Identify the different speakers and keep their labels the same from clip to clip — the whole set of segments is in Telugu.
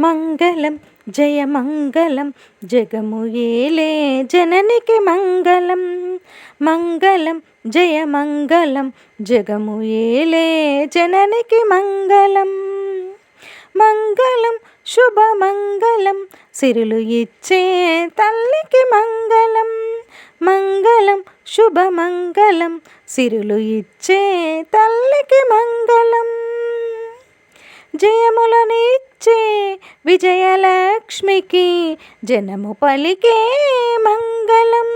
Speaker 1: మంగళం జయ మంగళం జగము ఏలే జననికి మంగళం. మంగళం జయ మంగళం జగము ఏలే జననికి మంగళం. మంగళం శుభమంగళం సిరులు ఇచ్చే తల్లికి మంగళం. మంగళం శుభమంగళం సిరులు ఇచ్చే తల్లికి మంగళం. జయములనిచ్చే వచ్చే విజయలక్ష్మికి జనము పలికే మంగళం.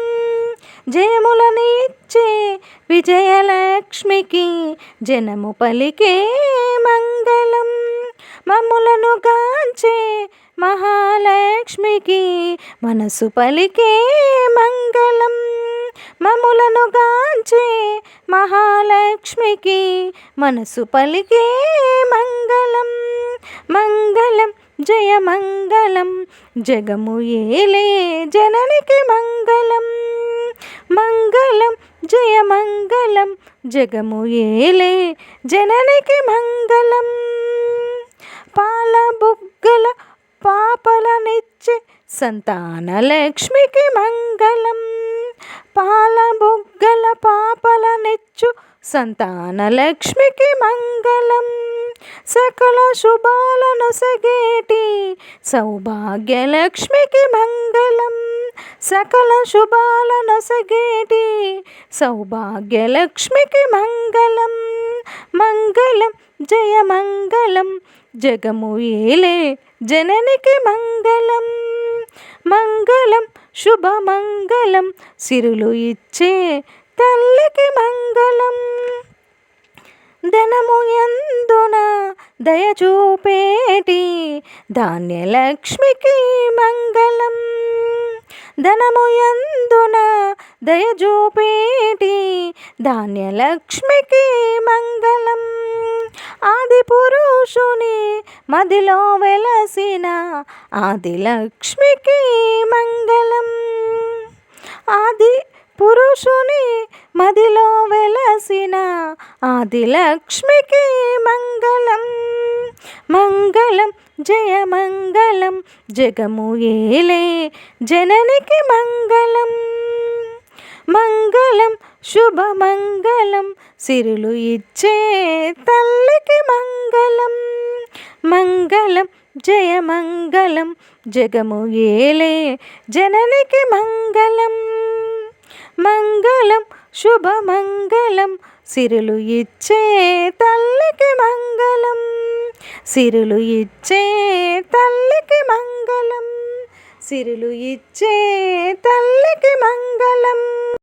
Speaker 1: జయములనిచ్చే విజయలక్ష్మికి జనము పలికే మంగళం. మమ్ములను కాంచే మహాలక్ష్మికి మనసు పలికే మంగళం. మమ్ములను గాంచే మహాలక్ష్మికి మనసు పలికే మంగళం. మంగళం జయ మంగళం జగము ఏలే జననికి మంగళం. మంగళం జయ మంగళం జగము ఏలే జననికి మంగళం. పాల బుగ్గల పాపలనిచ్చే సంతాన లక్ష్మికి మంగళం. పాల బుగ్గల పాపలనిచ్చు సంతాన లక్ష్మికి మంగళం. సకల శుభాలను సగేటి. సౌభాగ్యలక్ష్మికి మంగళం. సకల శుభాలను సగేటి. సౌభాగ్యలక్ష్మికి మంగళం. మంగళం జయ మంగళం. జగము ఏలే జననికి మంగళం. మంగళం శుభమంగళం సిరులు ఇచ్చే తల్లికి మంగళం. ధనము ఎంత దయచూపేటి ధాన్యలక్ష్మికి మంగళం. ధనము ఎందున దయచూపేటి ధాన్యలక్ష్మికి మంగళం. ఆది పురుషుని మదిలో వెలసిన ఆది లక్ష్మికి మంగళం. ఆది పురుషుని మదిలో వెలసిన ఆది లక్ష్మికి మంగళం. మంగళం జయ మంగళం జగము ఏలే జననికి మంగళం. మంగళం శుభమంగళం సిరులు ఇచ్చే తల్లికి మంగళం. మంగళం జయ మంగళం జగము ఏలే జననికి మంగళం. మంగళం శుభమంగళం సిరులు ఇచ్చే తల్లికి మంగళం. సిరులు ఇచ్చే తల్లికి మంగళం. సిరులు ఇచ్చే తల్లికి మంగళం.